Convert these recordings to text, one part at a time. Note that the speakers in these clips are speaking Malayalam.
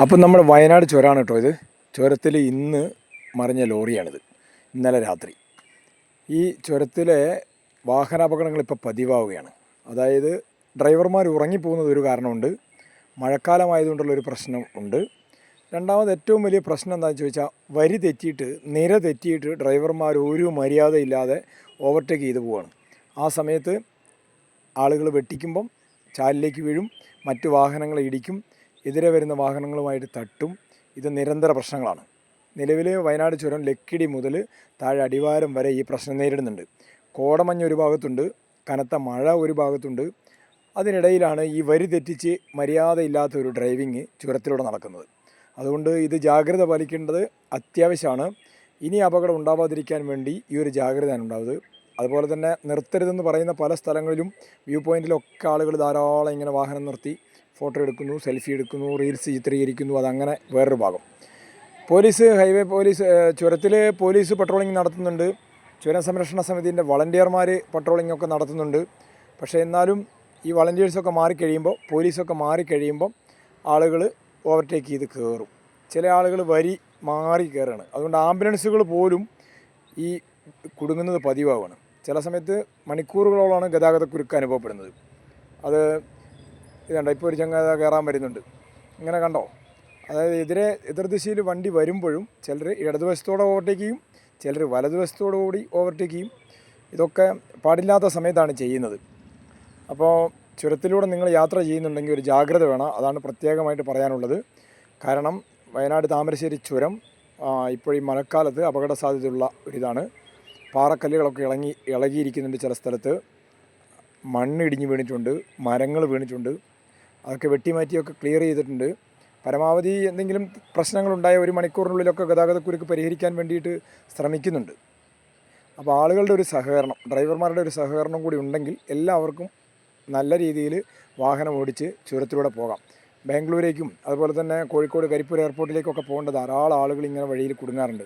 അപ്പം നമ്മുടെ വയനാട് ചുരമാണ് കേട്ടോ ഇത്. ചുരത്തിൽ ഇന്ന് മറിഞ്ഞ ലോറിയാണിത്. ഇന്നലെ രാത്രി. ഈ ചുരത്തിലെ വാഹനാപകടങ്ങൾ ഇപ്പോൾ പതിവാവുകയാണ്. അതായത് ഡ്രൈവർമാർ ഉറങ്ങിപ്പോകുന്നത് ഒരു കാരണമുണ്ട്. മഴക്കാലമായതുകൊണ്ടുള്ളൊരു പ്രശ്നം ഉണ്ട്. രണ്ടാമത് ഏറ്റവും വലിയ പ്രശ്നം എന്താണെന്ന് ചോദിച്ചാൽ വരി തെറ്റിയിട്ട് നിര തെറ്റിയിട്ട് ഡ്രൈവർമാർ ഒരു മര്യാദയില്ലാതെ ഓവർടേക്ക് ചെയ്തു പോവുകയാണ് ആ സമയത്ത് ആളുകൾ വെട്ടിക്കുമ്പം ചാലിലേക്ക് വീഴും മറ്റു വാഹനങ്ങളെ ഇടിക്കും എതിരെ വരുന്ന വാഹനങ്ങളുമായിട്ട് തട്ടും. ഇത് നിരന്തര പ്രശ്നങ്ങളാണ്. നിലവിലെ വയനാട് ചുരം ലക്കിടി മുതൽ താഴെ അടിവാരം വരെ ഈ പ്രശ്നം നേരിടുന്നുണ്ട്. കോടമഞ്ഞ് ഒരു ഭാഗത്തുണ്ട് കനത്ത മഴ ഒരു ഭാഗത്തുണ്ട്. അതിനിടയിലാണ് ഈ വരി തെറ്റിച്ച് മര്യാദയില്ലാത്ത ഒരു ഡ്രൈവിങ് ചുരത്തിലൂടെ നടക്കുന്നത്. അതുകൊണ്ട് ഇത് ജാഗ്രത പാലിക്കേണ്ടത് അത്യാവശ്യമാണ്. ഇനി അപകടം ഉണ്ടാവാതിരിക്കാൻ വേണ്ടി ഈ ഒരു ജാഗ്രതയാണ് ഉണ്ടാവുന്നത്. അതുപോലെ തന്നെ നിർത്തരുതെന്ന് പറയുന്ന പല സ്ഥലങ്ങളിലും വ്യൂ പോയിന്റിലൊക്കെ ആളുകൾ ധാരാളം ഇങ്ങനെ വാഹനം നിർത്തി ഫോട്ടോ എടുക്കുന്നു സെൽഫി എടുക്കുന്നു റീൽസ് ചിത്രീകരിക്കുന്നു അതങ്ങനെ വേറൊരു ഭാഗം. പോലീസ് ഹൈവേ പോലീസ് ചുരത്തിൽ പോലീസ് പട്രോളിംഗ് നടത്തുന്നുണ്ട്. ചുരം സംരക്ഷണ സമിതിന്റെ വളണ്ടിയർമാർ പട്രോളിംഗ് ഒക്കെ നടത്തുന്നുണ്ട്. പക്ഷേ എന്നാലും ഈ വളണ്ടിയേഴ്സൊക്കെ മാറിക്കഴിയുമ്പോൾ പോലീസൊക്കെ മാറിക്കഴിയുമ്പോൾ ആളുകൾ ഓവർടേക്ക് ചെയ്ത് കയറും ചില ആളുകൾ വരി മാറി കയറുകയാണ് അതുകൊണ്ട് ആംബുലൻസുകൾ പോലും ഈ കുടുങ്ങുന്നത് പതിവാണ് ചില സമയത്ത് മണിക്കൂറുകളോളമാണ് ഗതാഗതക്കുരുക്ക് അനുഭവപ്പെടുന്നത്. അത് ഇതുണ്ട്? ഇപ്പോൾ ഒരു ചങ്ങാത കയറാൻ വരുന്നുണ്ട്. ഇങ്ങനെ കണ്ടോ? അതായത് എതിരെ എതിർദിശയിൽ വണ്ടി വരുമ്പോഴും ചിലർ ഇടതുവശത്തോടെ ഓവർടേക്ക് ചെയ്യും ചിലർ വലതുവശത്തോടു കൂടി ഓവർടേക്ക് ചെയ്യും. ഇതൊക്കെ പാടില്ലാത്ത സമയത്താണ് ചെയ്യുന്നത്. അപ്പോൾ ചുരത്തിലൂടെ നിങ്ങൾ യാത്ര ചെയ്യുന്നുണ്ടെങ്കിൽ ഒരു ജാഗ്രത വേണം. അതാണ് പ്രത്യേകമായിട്ട് പറയാനുള്ളത്. കാരണം വയനാട് താമരശ്ശേരി ചുരം ഇപ്പോൾ ഈ മഴക്കാലത്ത് അപകട സാധ്യതയുള്ള ഒരിതാണ്. പാറക്കല്ലുകളൊക്കെ ഇളങ്ങി ഇളകിയിരിക്കുന്നുണ്ട് ചില സ്ഥലത്ത്. മണ്ണ് ഇടിഞ്ഞ് വീണിട്ടുണ്ട് മരങ്ങൾ വീണിട്ടുണ്ട്. അതൊക്കെ വെട്ടിമാറ്റിയൊക്കെ ക്ലിയർ ചെയ്തിട്ടുണ്ട്. പരമാവധി എന്തെങ്കിലും പ്രശ്നങ്ങളുണ്ടായ ഒരു മണിക്കൂറിനുള്ളിലൊക്കെ ഗതാഗതക്കുരുക്ക് പരിഹരിക്കാൻ വേണ്ടിയിട്ട് ശ്രമിക്കുന്നുണ്ട്. അപ്പോൾ ആളുകളുടെ ഒരു സഹകരണം ഡ്രൈവർമാരുടെ ഒരു സഹകരണം കൂടി ഉണ്ടെങ്കിൽ എല്ലാവർക്കും നല്ല രീതിയിൽ വാഹനം ഓടിച്ച് ചുരത്തിലൂടെ പോകാം. ബാംഗ്ലൂരേക്കും അതുപോലെ തന്നെ കോഴിക്കോട് കരിപ്പൂർ എയർപോർട്ടിലേക്കൊക്കെ പോകേണ്ട ധാരാളം ആളുകൾ ഇങ്ങനെ വഴിയിൽ കുടുങ്ങാറുണ്ട്.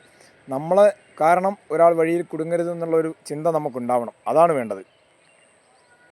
നമ്മളെ കാരണം ഒരാൾ വഴിയിൽ കുടുങ്ങരുതെന്നുള്ളൊരു ചിന്ത നമുക്കുണ്ടാവണം. അതാണ് വേണ്ടത്.